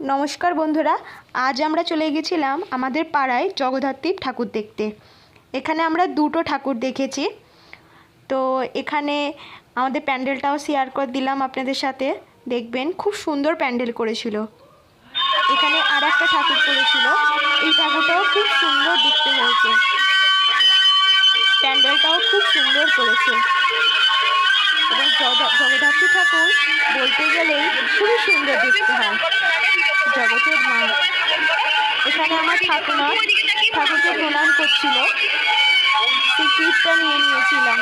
নমস্কার বন্ধুরা, আজ আমরা চলে গেছিলাম আমাদের পাড়ায় জগদ্ধাত্রীর ঠাকুর দেখতে। এখানে আমরা দুটো ঠাকুর দেখেছি। তো এখানে আমাদের প্যান্ডেলটাও শেয়ার করে দিলাম আপনাদের সাথে। দেখবেন খুব সুন্দর প্যান্ডেল করেছিল। এখানে আর একটা ঠাকুর করেছিল। এই ঠাকুরটাও খুব সুন্দর দেখতে হয়েছে। প্যান্ডেলটাও খুব সুন্দর করেছে। এবং জগদ্ধা- জগদ্ধাত্রী ঠাকুর বলতে গেলেই খুবই সুন্দর দেখতে হয়। জগতের মা। এখানে আমার ঠাকুমা ঠাকুরকে প্রণাম করছিল। সেই ক্লিপটা নিয়ে নিয়েছিলাম।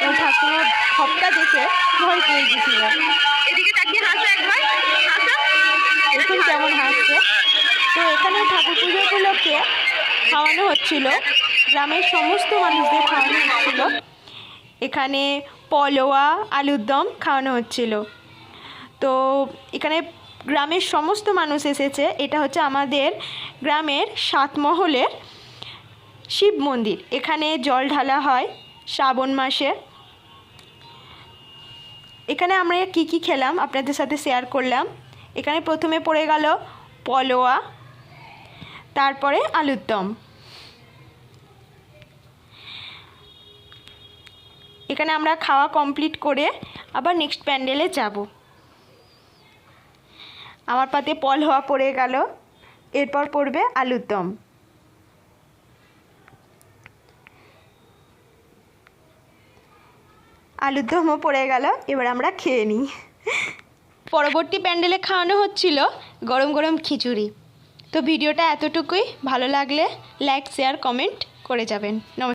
এবং ঠাকুমার খপটা দেখে ভয় পেয়ে গেছিল এদিকে তাকিয়ে হাসো একবার। দেখুন কেমন হাসছে। তো এখানে ঠাকুর পুজো উপলক্ষে খাওয়ানো হচ্ছিল। গ্রামের সমস্ত মানুষদের খাওয়ানো হচ্ছিল। এখানে পলোয়া, আলুর দম খাওয়ানো হচ্ছিল। তো এখানে গ্রামের সমস্ত মানুষ এসেছে। এটা হচ্ছে আমাদের গ্রামের সাতমহলের শিব মন্দির। এখানে জল ঢালা হয় শ্রাবণ মাসে। এখানে আমরা কি কি খেলাম আপনাদের সাথে শেয়ার করলাম। এখানে প্রথমে পড়ে গেল পলোয়া, তারপরে আলুর দম। এখানে আমরা খাওয়া কমপ্লিট করে আবার নেক্সট প্যান্ডেলে যাব। আমার পাতে পল হওয়া পড়ে গেল, এরপর পড়বে আলুর দম। আলুর দমও পড়ে গেল, এবার আমরা খেয়ে নিই। পরবর্তী প্যান্ডেলে খাওয়ানো হচ্ছিল গরম গরম খিচুড়ি। তো ভিডিওটা এতটুকুই, ভালো লাগলে লাইক শেয়ার কমেন্ট করে যাবেন। নমস্কার।